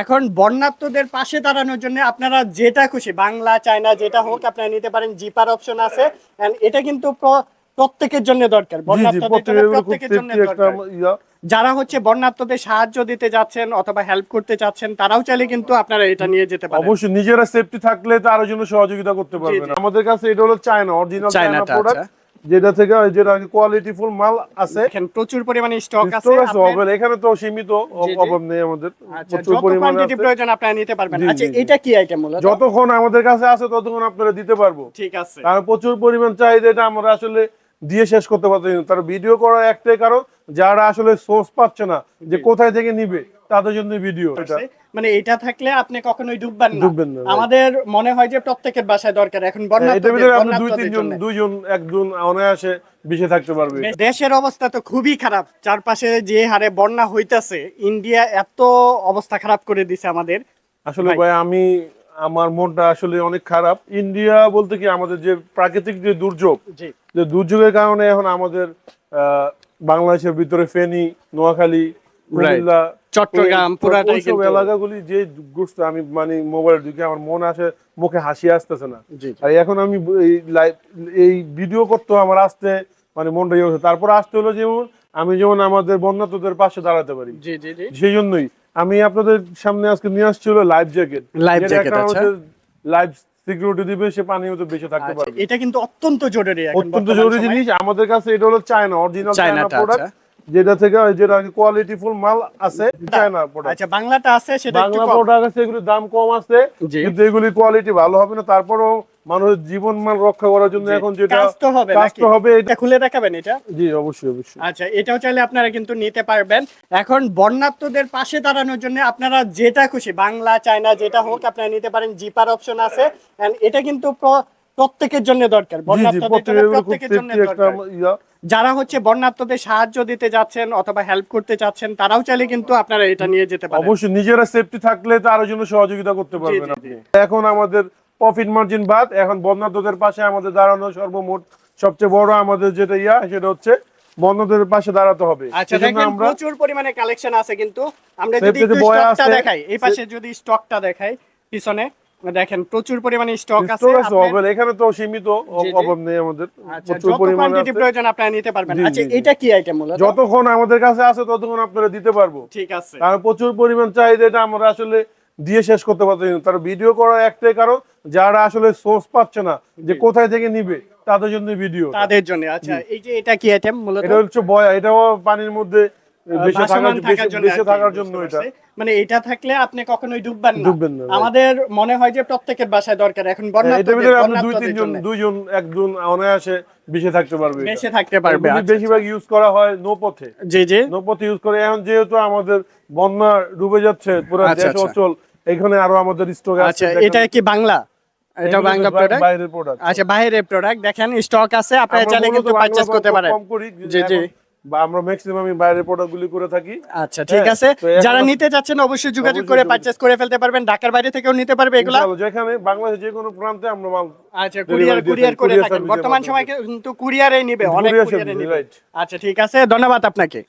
এখন বর্ণাত্মদের পাশে দাঁড়ানোর জন্য আপনারা যেটা খুশি বাংলা চায়না যেটা হোক আপনারা নিতে পারেন জিপার অপশন আছে। এটা কিন্তু প্রত্যেকের জন্য দরকার। প্রত্যেকের জন্য যারা হচ্ছে বর্ণাত্মদের সাহায্য দিতে যাচ্ছেন অথবা হেল্প করতে চাচ্ছেন তারাও চাইলে কিন্তু আপনারা এটা নিয়ে যেতে পারেন। অবশ্যই নিজেরা সেফটি থাকলে তার জন্য সহযোগিতা করতে পারবেন। আমাদের কাছে এটা হলো চায়না অরিজিনাল চায়না প্রোডাক্ট। যেটা থেকে যেটা কোয়ালিটি ফুল মাল আছে এখানে প্রচুর পরিমাণে স্টক আছে স্টক আছে অবেল এখানে তো সীমিত। অভাব নেই আমাদের আচ্ছা প্রচুর পরিমাণে কোয়ান্টিটি আছে। প্রয়োজন আপনারা নিতে পারবেন আচ্ছা। এটা কি আইটেম মূলত যতক্ষণ আমাদের কাছে আছে ততক্ষণ আপনারা দিতে পারব ঠিক আছে কারণ প্রচুর পরিমাণ চাহিদা এটা আমরা আসলে দিয়ে শেষ করতে পারতেছি না। তার ভিডিও করার একটাই কারণ যারা আসলে সোর্স পাচ্ছে না যে কোথায় থেকে নিবে তাদের জন্য ভিডিও এটা। মানে এটা থাকলে আপনি কখনোই ডুববেন না। ডুববেন না, আমাদের মনে হয় যে প্রত্যেকের বাসায় দরকার এখন বর্ণাত্মদের ভিতরে আপনি দুই তিনজন। দুইজন একজন অনায়াসে বেঁচে থাকতে পারবে। দেশের অবস্থা তো খুবই খারাপ চারপাশে যে হারে বন্যা হইতাছে ইন্ডিয়া এত অবস্থা খারাপ করে দিছে আমাদের। আসলে। ভাই আমি আমার মনটা আসলে অনেক খারাপ। ইন্ডিয়া বলতে কি আমাদের যে প্রাকৃতিক যে দুর্যোগ যে দুর্যোগের কারণে এখন আমাদের আহ, বাংলাদেশের ভিতরে ফেনী নোয়াখালী কুমিল্লা চট্টগ্রাম পুরাটাই এলাকাগুলি যে ঘুরছে আমি মানে মোবাইল ঢুকে আমার মন আসে মুখে হাসি আসতেছে না। আর এখন আমি এই লাইভ এই ভিডিও করতে আমার আসতে মানে মনটা ইয়ে তারপর আসতে হলো যেমন আমি যেমন আমাদের বন্যাতদের পাশে দাঁড়াতে পারি। সেই জন্যই আমি আপনাদের সামনে আজকে নিয়ে আসছি হলো লাইফ জ্যাকেট Life jacket, আচ্ছা। লাইফ সিকিউরিটি দিবে সে পানির মধ্যে বেঁচে থাকতে আচ্ছা, পারবে এটা কিন্তু অত্যন্ত জরুরি অত্যন্ত জরুরি জিনিস আমাদের কাছে এটা হলো চায়না অরিজিনাল চায়না প্রোডাক্ট। যেটা থেকে যেটা কোয়ালিটি ফুল মাল আছে চায়না প্রোডাক্ট আচ্ছা বাংলাটা আছে সেটা একটু বাংলা। প্রোডাক্ট আছে এগুলির দাম কম আছে। কিন্তু এগুলি কোয়ালিটি ভালো হবে না তারপরেও মানুষের জীবন মান রক্ষা করার জন্য এখন যেটা হবে হবে এটা খুলে দেখাবেন এটা? জি অবশ্যই অবশ্যই। আচ্ছা এটাও চাইলে আপনারা কিন্তু নিতে পারবেন। এখন বর্ণাত্মদের পাশে দাঁড়ানোর জন্য আপনারা যেটা খুশি বাংলা চায়না যেটা হোক আপনারা নিতে পারেন জিপার অপশন আছে। এটা কিন্তু প্রত্যেকের জন্য দরকার জন্য প্রত্যেকের জন্য দরকার। যারা হচ্ছে বর্ণাত্মদের সাহায্য দিতে যাচ্ছেন অথবা হেল্প করতে চাচ্ছেন তারাও চাইলে কিন্তু আপনারা এটা নিয়ে যেতে পারেন। অবশ্যই নিজেরা সেফটি থাকলে তার জন্য সহযোগিতা করতে পারবেন আপনি। এখন আমাদের প্রফিট মার্জিন বাদ এখন বন্যাতদের পাশে আমাদের দাঁড়ানো সর্বমোট সবচেয়ে বড় আমাদের যেটা ইয়া সেটা হচ্ছে পাশে দাঁড়াতে হবে। আচ্ছা দেখেন প্রচুর পরিমাণে কালেকশন আছে কিন্তু। আমরা যদি স্টকটা দেখাই এই পাশে যদি স্টকটা দেখাই পিছনে দেখেন প্রচুর পরিমাণে স্টক আছে আপনার- এখানে তো সীমিত। অভাব নেই আমাদের আচ্ছা প্রচুর পরিমাণে কোয়ান্টিটি প্রয়োজন আপনারা নিতে পারবেন। আচ্ছা। এটা কি আইটেম মূলত? যতক্ষণ আমাদের কাছে আছে ততক্ষণ আপনারা দিতে পারব। ঠিক আছে। কারণ প্রচুর পরিমাণ চাহিদা এটা আমরা আসলে দিয়ে শেষ করতে পারতেছি না। তার ভিডিও করার একটাই কারণ যারা আসলে সোর্স পাচ্ছে না যে কোথায় থেকে নিবে তাদের জন্য ভিডিও তাদের জন্য। আচ্ছা এই যে এটা কি আইটেম মূলত? এটা হচ্ছে বয়া এটাও পানির মধ্যে থাকার জন্য এটা। মানে এটা থাকলে আপনি কখনোই ডুববেন না। ডুববেন না, আমাদের মনে হয় যে প্রত্যেকের বাসায় দরকার। এখন ভিতরে আপনি দুই তিনজন দুইজন একজন অনায়াসে বেঁচে থাকতে পারবে। বেঁচে থাকতে পারবে আচ্ছা, বেশিরভাগ ইউজ করা হয় নৌপথে। জি জি। নৌপথে ইউজ করে এখন যেহেতু আমাদের বন্যা ডুবে যাচ্ছে পুরো আচ্ছা, দেশ আচ্ছা। অঞ্চল এখানে আরও আমাদের স্টক আছে। আচ্ছা এটা কি বাংলা? এটা বাংলা প্রোডাক্ট বাইরের প্রোডাক্ট আচ্ছা বাইরের প্রোডাক্ট দেখেন স্টক আছে আপনারা চাইলে কিন্তু পারচেজ করতে পারেন। কম করি জি, জি। বা আমরা ম্যাক্সিমাম বাইরের প্রোডাক্টগুলি করে থাকি। আচ্ছা ঠিক হ্যাঁ, আছে। যারা নিতে চাচ্ছেন অবশ্যই যোগাযোগ করে পারচেজ করে ফেলতে পারবেন। ঢাকার বাইরে থেকেও নিতে পারবে এগুলা। যেখানে বাংলাদেশে যে কোনো প্রান্তে আমরা মাল আচ্ছা কুরিয়ার কুরিয়ার করে থাকেন। বর্তমান। সময় কিন্তু কুরিয়ারে নিবে অনেক কুরিয়ারে নিবে। আচ্ছা ঠিক আছে। ধন্যবাদ আপনাকে।